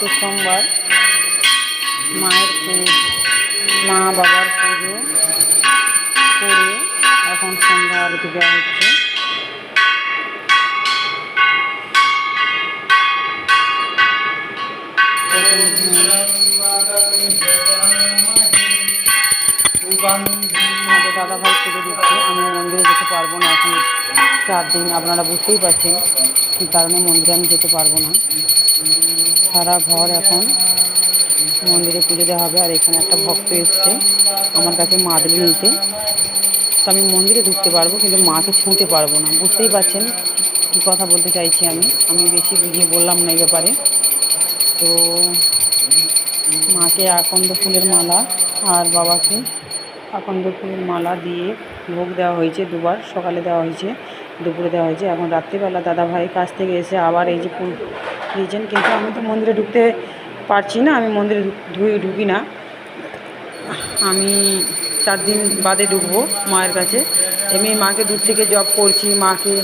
আজকে সোমবার, মায়ের মা বাবার পুজো করে এখন সন্ধ্যা আরতি দেওয়া হচ্ছে। আমাদের দাদা ভাই পুজো দিচ্ছে। আমি মন্দিরে যেতে পারব না এখন। চার দিন, আপনারা বুঝতেই পারছেন, কী কারণে মন্দিরে আমি যেতে পারব না। সারা ঘর এখন। মন্দিরে পুজো দেওয়া হবে, আর এখানে একটা ভক্ত এসছে আমার কাছে মাদুলি নিতে। তো আমি মন্দিরে ঢুকতে পারব, কিন্তু মাকে ছুঁতে পারব না। বুঝতেই পারছেন, কী কথা বলতে চাইছি আমি। আমি বেশি বুঝিয়ে বললাম না এই ব্যাপারে। তো মাকে আকন্দ ফুলের মালা আর বাবাকে আকন্দ ফুলের মালা দিয়ে ভোগ দেওয়া হয়েছে দুবার। সকালে দেওয়া হয়েছে, দুপুরে দেওয়া হয়েছে। এখন রাত্রিবেলা দাদা ভাই কাছ থেকে এসে আবার এই যে ফুল দিয়েছেন কিন্তু আমি তো মন্দিরে ঢুকতে পারছি না, আমি মন্দিরে ঢুক- না। আমি চার দিন বাদে ঢুকবো মায়ের কাছে। এমনি মাকে দূর থেকে জব করছি, মাকে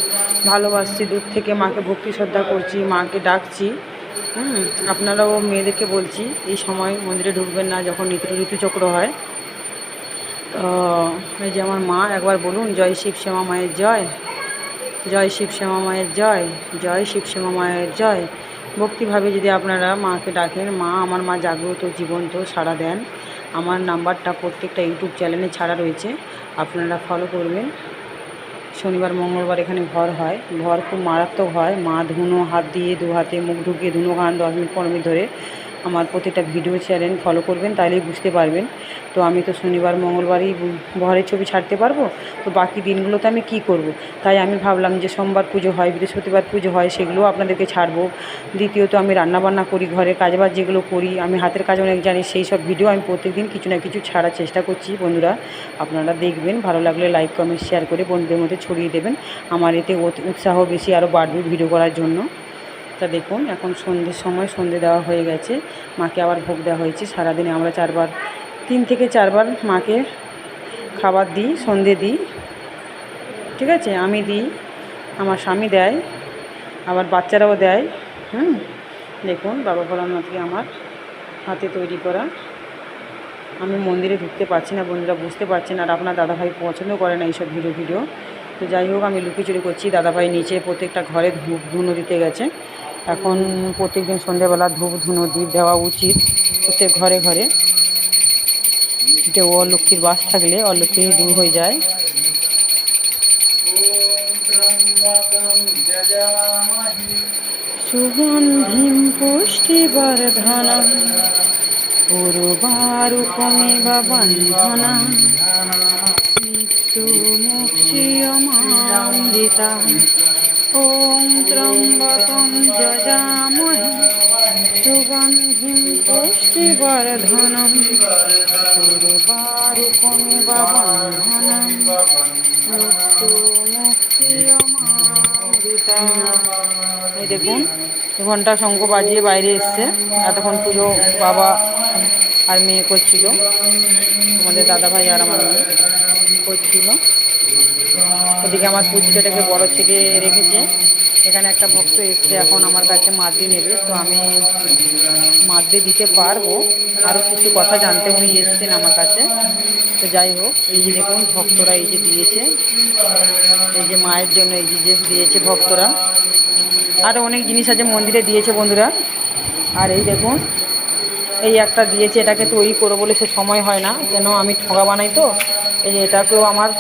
ভালোবাসছি, দূর থেকে মাকে ভক্তি শ্রদ্ধা করছি, মাকে ডাকছি। হুম, আপনারাও মেয়েদেরকে বলছি, এই সময় মন্দিরে ঢুকবেন না যখন ঋতু ঋতুচক্র হয়। তো এই যে আমার মা, একবার বলুন, জয় শিব শ্যামা মায়ের জয় জয় শিব শ্যামা মায়ের জয় জয় শিব শ্যামা মায়ের জয়। ভক্তিভাবে যদি আপনারা মাকে ডাকেন, মা, আমার মা জাগ্রত, জীবন্ত, সাড়া দেন। আমার নাম্বারটা প্রত্যেকটা ইউটিউব চ্যানেলে ছাড়া রয়েছে, আপনারা ফলো করবেন। শনিবার, মঙ্গলবার এখানে ঘর হয়। ঘর খুব মারাত্মক হয়। মা ধুনো, হাত দিয়ে দু হাতে মুখ ঢুকিয়ে ধুনো খান দশ মিনিট, পনেরো মিনিট ধরে। আমার প্রত্যেকটা ভিডিও চ্যানেল ফলো করবেন তাহলেই বুঝতে পারবেন। তো আমি তো শনিবার, মঙ্গলবারই ভরের ছবি ছাড়তে পারব, তো বাকি দিনগুলোতে আমি কি করব। তাই আমি ভাবলাম যে সোমবার পুজো হয়, বৃহস্পতিবার পুজো হয়, সেগুলোও আপনাদেরকে ছাড়বো। দ্বিতীয়ত আমি রান্নাবান্না করি ঘরের কাজবাজ যেগুলো করি, আমি হাতের কাজ অনেক জানি, সেই সব ভিডিও আমি প্রত্যেকদিন কিছু না কিছু ছাড়ার চেষ্টা করছি, বন্ধুরা। আপনারা দেখবেন, ভালো লাগলে লাইক কমেন্ট শেয়ার করে বন্ধুদের মধ্যে ছড়িয়ে দেবেন। আমার এতে উৎ- উৎসাহ বেশি আরও বাড়বে ভিডিও করার জন্য। তা দেখুন, এখন সন্ধ্যের সময় সন্ধে দেওয়া হয়ে গেছে, মাকে আবার ভোগ দেওয়া হয়েছে, সারাদিনে আমরা চারবার তিন থেকে চারবার মাকে খাবার দিই, সন্ধে দিই। ঠিক আছে? আমি দিই, আমার স্বামী দেয়, আবার বাচ্চারাও দেয়, হুম? দেখুন, বাবা ভোলানাথকে আমার হাতে তৈরি করা। আমি মন্দিরে ঢুকতে পারছি না, বন্ধুরা বুঝতে পারছেন, আর আপনার দাদাভাই পছন্দ করে না এইসব ভিডিও ভিডিও। তো যাই হোক, আমি লুকিচুরি করছি, দাদাভাই নিচে প্রত্যেকটা ঘরে ধূপ ধুনো দিতে গেছে। এখন প্রত্যেকদিন সন্ধ্যেবেলা ধূপ ধুনো দিয়ে দেওয়া উচিত প্রত্যেক ঘরে ঘরে। যে অলক্ষ্মীর বাস থাকলে অলক্ষ্মী দূর হয়ে যায় সুগন্ধিম পুষ্টিবর্ধনম পূর্বারুকমিব বন্ধনা মৃত্যুমুক্ষিয়মামৃতা ॐ त्र्यम्बकं जजामहे सुगन्धिं पुष्टिवर्धनं पूर्वारुकमिव बन्धनं মৃত্যুমুক্তিয়মামৃতা এই দেখুন ঘন্টা শঙ্খ বাজিয়ে বাইরে এসছে এতক্ষণ পুজো বাবা আর মেয়ে করছিল আমাদের দাদাভাই আর আমার মেয়ে করছিল ওদিকে আমার পুচকেটাকে বড় ছেলে রেখেছে এখানে একটা ভক্ত এসছে এখন আমার কাছে মাদ্রি নেবে, তো আমি মাদ্রি দিতে পারব। আরও কিছু কথা জানতে উনি এসছেন আমার কাছে। তো যাই হোক, এই যে দেখুন ভক্তরা এই যে দিয়েছে, এই যে মায়ের জন্য এই যে দিয়েছে ভক্তরা। আরও অনেক জিনিস আছে মন্দিরে দিয়েছে বন্ধুরা। আর এই দেখুন, এই একটা দিয়েছে, এটাকে তৈরি করব বলে সে সময় হয় না। কেন আমি ঠগা বানাই তো, এই যে এটাকেও আমার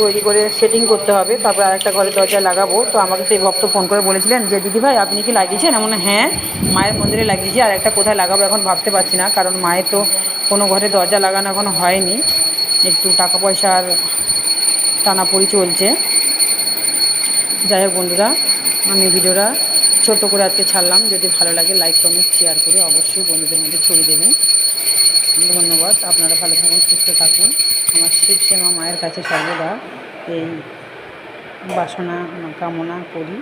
তৈরি করে সেটিং করতে হবে, তারপর আরেকটা ঘরে দরজা লাগাবো। তো আমাকে সেই ভক্ত ফোন করে বলেছিলেন যে দিদিভাই আপনি কি লাগিয়েছেন? এমন হ্যাঁ মায়ের মন্দিরে লাগিয়েছি, আর একটা কোথায় লাগাবো এখন ভাবতে পারছি না, কারণ মায়ের তো কোনো ঘরে দরজা লাগানো এখনও হয়নি। একটু টাকা পয়সার টানাপড়ি চলছে। যাই হোক বন্ধুরা, আমি ভিডিওটা ছোট করে আজকে ছাড়লাম। যদি ভালো লাগে লাইক কমেন্ট শেয়ার করে অবশ্যই বন্ধুদের মধ্যে ছড়িয়ে দেবেন। ধন্যবাদ। আপনারা ভালো থাকুন, সুস্থ থাকুন। আমার শিব শ্যামা মায়ের কাছে সর্বদা এই বাসনা, কামনা করি।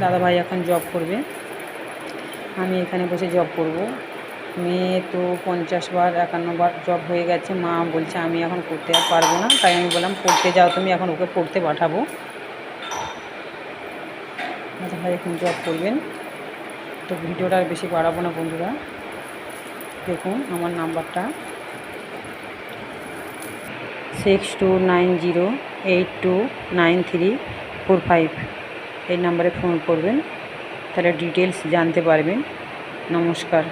দাদাভাই এখন জব করবে। আমি এখানে বসে জব করব। মেয়ে তো পঞ্চাশ বার, একান্ন বার জব হয়ে গেছে। মা বলছে, আমি এখন করতে পারব না। তাই আমি বললাম, পড়তে যাও তুমি, এখন ওকে পড়তে পাঠাবো। ভাই এখন জব করবেন। তো ভিডিওটা আর বেশি বাড়াবো না বন্ধুরা। দেখুন আমার নাম্বারটা। Six two nine zero eight two nine three four five এই নাম্বারে ফোন করবেন। তাহলে ডিটেলস জানতে পারবেন। নমস্কার।